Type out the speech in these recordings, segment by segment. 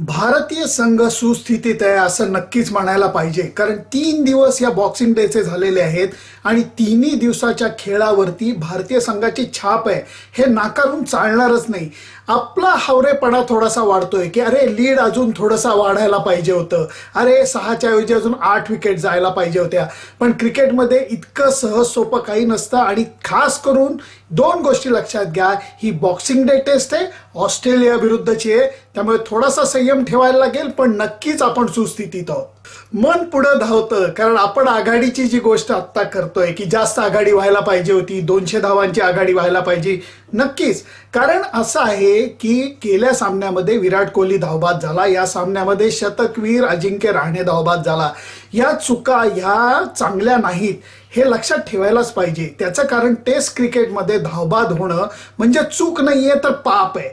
भारतीय संघ सुस्थितीत आहे असं नक्कीच म्हणायला पाहिजे. कारण तीन दिवस या बॉक्सिंग डेचे झालेले आहेत आणि तिन्ही दिवसाच्या खेळावरती भारतीय संघाची छाप आहे. हे नाकारून चालणारच नाही. आपला हावरेपणा थोडासा वाढतोय की अरे लीड अजून थोडासा वाढायला पाहिजे होतं. अरे सहाच्या ऐवजी अजून आठ विकेट जायला पाहिजे होत्या. पण क्रिकेटमध्ये इतकं सहज सोपं काही नसतं आणि खास करून दोन गोष्टी लक्षात घ्या. ही बॉक्सिंग डे टेस्ट आहे ऑस्ट्रेलिया विरुद्धची आहे. त्यामुळे थोडासा संयम ठेवायला लागेल पण नक्कीच आपण सुस्थितीत आहोत. मन पुढं धावतं. कारण आपण आघाडीची जी गोष्ट आत्ता करतोय की जास्त आघाडी व्हायला पाहिजे होती दोनशे धावांची आघाडी व्हायला पाहिजे नक्कीच. कारण असं आहे की गेल्या सामन्यामध्ये विराट कोहली धावबाद झाला या सामन्यामध्ये शतकवीर अजिंक्य राहणे धावबाद झाला. या चुका ह्या चांगल्या नाहीत हे लक्षात ठेवायलाच पाहिजे. त्याचं कारण टेस्ट क्रिकेटमध्ये धावबाद होणं म्हणजे चूक नाहीये तर पाप आहे.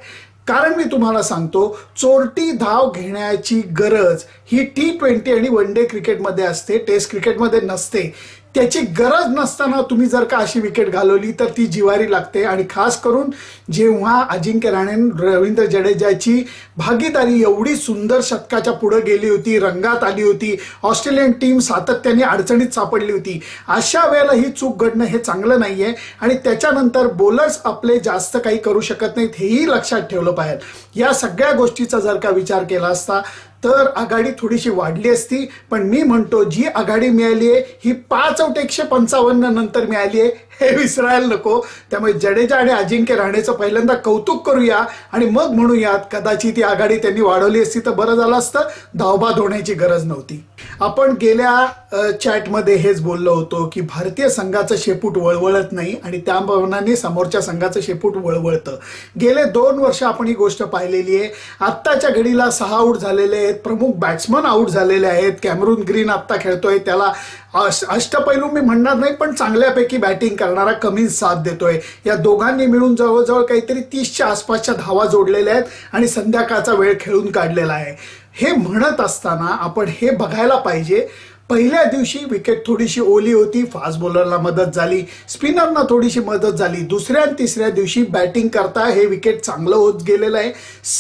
कारण मी तुम्हाला सांगतो चोरटी धाव घेण्याची गरज ही टी ट्वेंटी आणि वन डे क्रिकेटमध्ये असते टेस्ट क्रिकेटमध्ये नसते. त्याची गरज नसताना तुम्ही जर का अशी विकेट घालवली तर ती जिवारी लागते. आणि खास करून जेव्हा अजिंक्य राणे रवींद्र जडेजाची भागीदारी एवढी सुंदर शतकाच्या पुढे गेली होती रंगात आली होती ऑस्ट्रेलियन टीम सातत्याने अडचणीत सापडली होती. अशा वेळेला ही चूक घडणं हे चांगलं नाहीये. आणि त्याच्यानंतर बोलर्स आपले जास्त काही करू शकत नाहीत हेही लक्षात ठेवलं पाहिजे. या सगळ्या गोष्टीचा जर का विचार केला असता तर आघाडी थोडीशी वाढली असती पण मी म्हणतो जी आघाडी मिळाली आहे ही पाच आउट एकशे पंचावन्न नंतर मिळाली आहे. हे विसरायला नको. त्यामुळे जडेजा आणि अजिंक्य राहण्याचं पहिल्यांदा कौतुक करूया आणि मग म्हणूयात कदाचित ही आघाडी त्यांनी वाढवली असती तर बरं झालं असतं. धावबाद होण्याची गरज नव्हती. आपण गेल्या चॅटमध्ये हेच बोललो होतो की भारतीय संघाचं शेपूट वळवळत नाही आणि त्या भावनाने समोरच्या संघाचं शेपूट वळवळतं. गेले दोन वर्ष आपण ही गोष्ट पाहिलेली आहे. आत्ताच्या घडीला सहा आऊट झालेले आहेत. प्रमुख बॅट्समन आऊट झालेले आहेत. कॅमरून ग्रीन आत्ता खेळतोय. त्याला अष्टपैलू मी म्हणणार नाही पण चांगल्यापैकी बॅटिंग करणारा कमी साथ देतोय. या दोघांनी मिळून जवळजवळ काहीतरी तीसच्या आसपासच्या धावा जोडलेल्या आहेत आणि संध्याकाळचा वेळ खेळून काढलेला आहे. हे म्हणत असताना आपण हे बघायला पाहिजे पहिल्या दिवशी विकेट थोडीशी ओली होती फास्ट बॉलरला मदत झाली स्पिनरना थोडीशी मदत झाली. दुसऱ्या आणि तिसऱ्या दिवशी बॅटिंग करता हे विकेट चांगलं होत गेलेलं आहे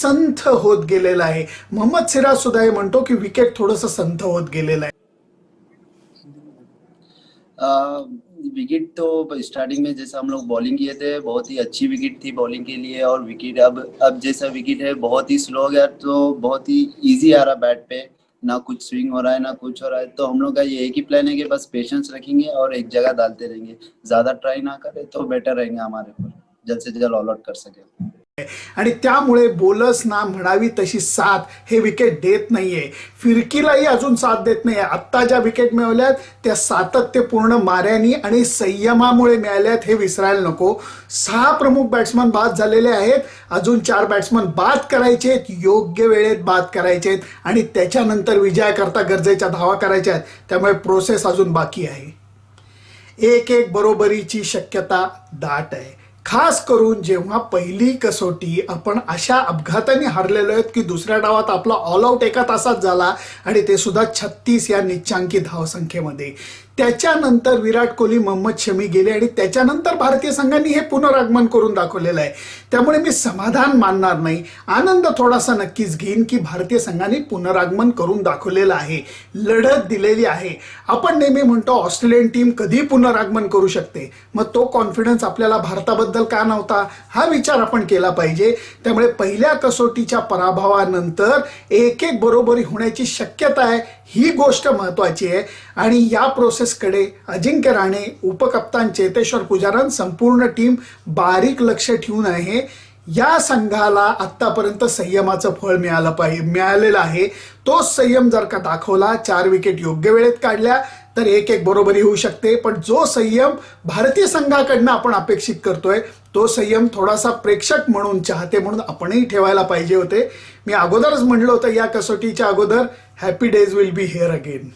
संथ होत गेलेलं आहे. मोहम्मद सिराज सुद्धा हे म्हणतो की विकेट थोडंसं संथ होत गेलेलं आहे. विकेट तो स्टार्टिंग में जैसा हम लोग बॉलिंग किए थे, बहुत ही अच्छी विकेट थी बॉलिंग के लिए और विकेट अब अब जैसा विकेट है, बहुत ही स्लो गया तो बहुत ही इजी आ रहा बैट पे। ना कुछ स्विंग हो रहा है, ना कुछ हो रहा है तो हम लोग का ये एक ही प्लान है कि बस पेशेंस रखेंगे और एक जगह डालते रहेंगे। ज़्यादा ट्राई ना करें तो बेटर रहेंगे हमारे ऊपर, जल्द से जल्द ऑल आउट कर सके। आणि त्यामुळे बोलर्सना म्हणावी तशी साथ हे विकेट देत नाहीये. फिरकीलाही अजून साथ देत नाहीये. आत्ता ज्या विकेट मिळवल्यात त्या सातत्यपूर्ण माऱ्यानी आणि संयमामुळे मिळाल्यात हे विसरायला नको. सहा प्रमुख बॅट्समन बाद झालेले आहेत. अजून चार बॅट्समन बाद करायचे आहेत. योग्य वेळेत बाद करायचे आहेत. आणि त्याच्यानंतर विजयाकरता गरजेच्या धावा करायच्या आहेत. त्यामुळे प्रोसेस अजून बाकी आहे. एक एक बरोबरीची शक्यता दाट आहे. खास करून जेव्हा पहिली कसोटी आपण अशा अपघाताने हारलेलो आहेत की दुसऱ्या डावात आपला ऑल आऊट एका तासात झाला आणि ते सुद्धा छत्तीस या निच्चांकी धावसंख्येमध्ये. त्याच्यानंतर विराट कोहली मोहम्मद शमी गेले आणि त्याच्यानंतर भारतीय संघाने हे पुनरागमन करून दाखवलेलं आहे. त्यामुळे मी समाधान मानणार नाही. आनंद थोडासा नक्कीच घेईन की भारतीय संघाने पुनरागमन करून दाखवलेलं आहे. लढत दिलेली आहे. आपण नेहमी म्हणतो ऑस्ट्रेलियन टीम कधी पुनरागमन करू शकते? मग तो कॉन्फिडन्स आपल्याला भारताबद्दल का नव्हता हा विचार आपण केला पाहिजे. त्यामुळे पहिल्या कसोटीच्या पराभवानंतर एक एक बरोबरी होण्याची शक्यता आहे ही गोष्ट महत्वाची आहे. आणि या प्रोसेसकडे अजिंक्य राणे उपकप्तान चेतेश्वर पुजारन संपूर्ण टीम बारीक लक्ष ठेवून आहे. या संघाला आत्तापर्यंत संयमाचं फळ मिळालं पाहिजे मिळालेलं आहे. तोच संयम जर का दाखवला चार विकेट योग्य वेळेत काढल्या तर एक एक बरोबरी होऊ शकते. पण जो संयम भारतीय संघाकडनं आपण अपेक्षित करतोय तो संयम थोडासा प्रेक्षक म्हणून चाहते म्हणून आपणही ठेवायला पाहिजे होते. मी अगोदरच म्हणलं होतं या कसोटीच्या अगोदर happy days will be here again.